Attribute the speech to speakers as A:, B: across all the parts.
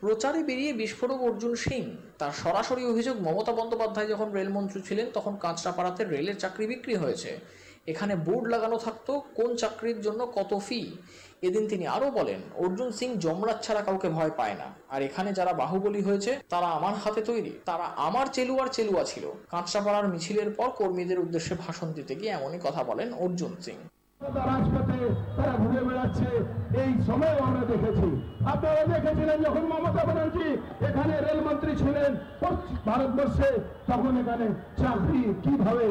A: প্রচারে বেরিয়ে বিস্ফোরক অর্জুন সিং। তার সরাসরি অভিযোগ, মমতা বন্দ্যোপাধ্যায় যখন রেলমন্ত্রী ছিলেন, তখন কাঁচরাপাড়াতে রেলের চাকরি বিক্রি হয়েছে। এখানে বোর্ড লাগানো থাকতো, কোন চাকরির জন্য কত ফি এদিন তিনি আরও বলেন, অর্জুন সিং জমরাজ ছাড়া কাউকে ভয় পায় না। আর এখানে যারা বাহুবলী হয়েছে, তারা আমার হাতে তৈরি। তারা আমার চেলুয়ার চেলুয়া ছিল। কাঁচরাপাড়ার মিছিলের পর কর্মীদের উদ্দেশ্যে ভাষণ দিতে গিয়ে এমনই কথা বলেন অর্জুন সিং।
B: তারা ঘুরে বেড়াচ্ছে। এই সময় আমরা দেখেছি। আপনারা দেখেছিলেন যখন মমতা ব্যানার্জি এখানে রেলমন্ত্রী ছিলেন ভারতবর্ষে, তখন এখানে চাকরি কীভাবে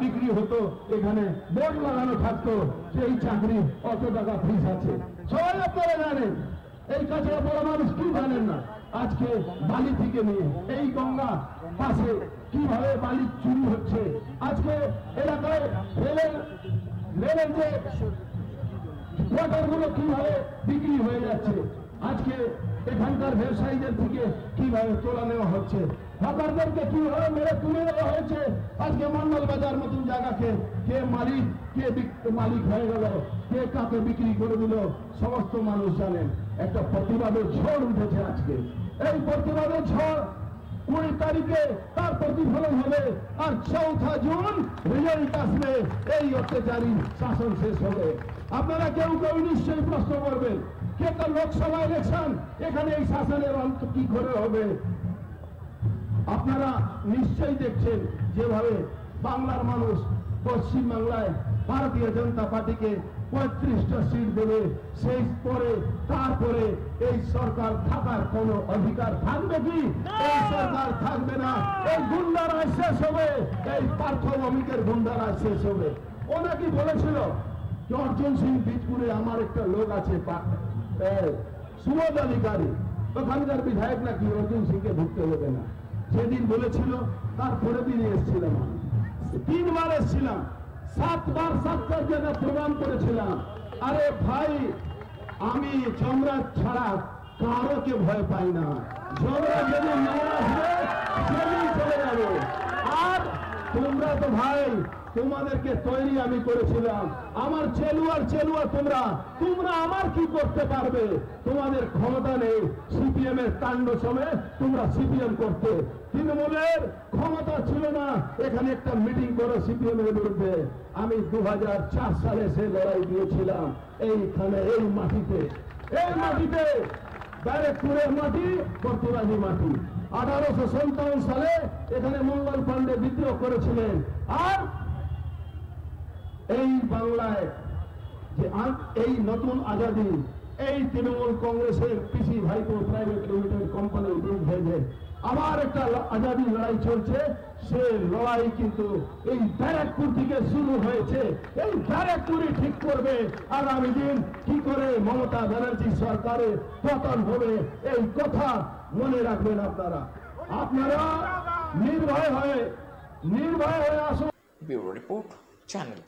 B: বিক্রি হতো? এখানে বোর্ড লাগানো থাকতো যে এই চাকরি অত টাকা ফিস আছে। সবাই আপনারা জানেন, এই কাছাড়া বড় মানুষ কি জানেন না? আজকে বালি থেকে নিয়ে এই গঙ্গা পাশে কীভাবে বালি চুরি হচ্ছে? আজকে এলাকায় রেলের রেলের যে কোয়ার্টারগুলো কীভাবে বিক্রি হয়ে যাচ্ছে? আজকে এখানকার ব্যবসায়ীদের থেকে কীভাবে তোলা নেওয়া হচ্ছে? হকারদেরকে কীভাবে মেরে তুলে দেওয়া হয়েছে? আজকে মন্ডল বাজার মতন জায়গাকে কে মালিক কে মালিক হয়ে গেল? কে কাকে বিক্রি করে দিল? সমস্ত মানুষ জানেন। একটা প্রতিবাদের ঝড় উঠেছে আজকে। এই প্রতিবাদের ঝড় কুড়ি তারিখে তার প্রতিফলন হবে। আর চৌঠা জুন রেজাল্ট আসবে এই অত্যাচারী শাসন শেষ হবে। আপনারা কেউ কেউ নিশ্চয়ই প্রশ্ন করবেন, কে তো লোকসভা ইলেকশন এখানে এই শাসনের অন্ত কি করে হবে? আপনারা নিশ্চয়ই দেখছেন যেভাবে বাংলার মানুষ পশ্চিম বাংলায় ভারতীয় জনতা পার্টিকে পঁয়ত্রিশটা সিট দেবে। সেই পরে তারপরে এই সরকার থাকার কোন অধিকার থাকবে কি? এই সরকার থাকবে না। এই গুন্ডারা শেষ হবে। এই পার্থভূমিকের গুন্ডারা শেষ হবে। ও নাকি বলেছিল? অর্জুন সিং বীজপুরে আমার একটা লোক আছে সুবোধ অধিকারী ওখানকার বিধায়ক নাকি অর্জুন সিংকে ঢুকতে হবে না। সেদিন বলেছিল তারপরে দিন এসেছিলাম তিনবার এসেছিলাম। সাতবার সাতবার জায়গা প্রদান করেছিলাম। আরে ভাই, আমি যমরাজ ছাড়া কারোকে ভয় পাই না। চমরা যদি না আসবে চলে যাবে। তোমরা তো ভাই, তোমাদেরকে তৈরি আমি করেছিলাম। আমার চেলুয়ার চেলুয়া তোমরা তোমরা আমার কি করতে পারবে? তোমাদের ক্ষমতা নেই। সিপিএম এর কাণ্ড সময় তোমরা সিপিএম করতে। তৃণমূলের ক্ষমতা ছিল না। এখানে একটা মিটিং করো সিপিএম এর বিরুদ্ধে। আমি দু হাজার চার সালে সে লড়াই দিয়েছিলাম। এইখানে, এই মাটিতে এই মাটিতে ব্যারেকপুরের মাটি বর্তমানি মাটি। আঠারোশো সন্তান্ন সালে এখানে মঙ্গল পাণ্ডে বিদ্রোহ করেছিলেন। আর এই বাংলায় যে এই নতুন আজাদি, এই তৃণমূল কংগ্রেসের পিসি ভাইপো প্রাইভেট লিমিটেড কোম্পানির বিরুদ্ধে আবার একটা আজাদি লড়াই চলছে। সে লড়াই কিন্তু এই ব্যারাকপুর থেকে শুরু হয়েছে। এই ব্যারাকপুরই ঠিক করবে। আগামী দিন কি করে মমতা ব্যানার্জি সরকারের পতন হবে, এই কথা মনে রাখবেন আপনারা। আপনারা নির্ভয় হয়ে নির্ভয় হয়ে আসুন।
A: Report, channel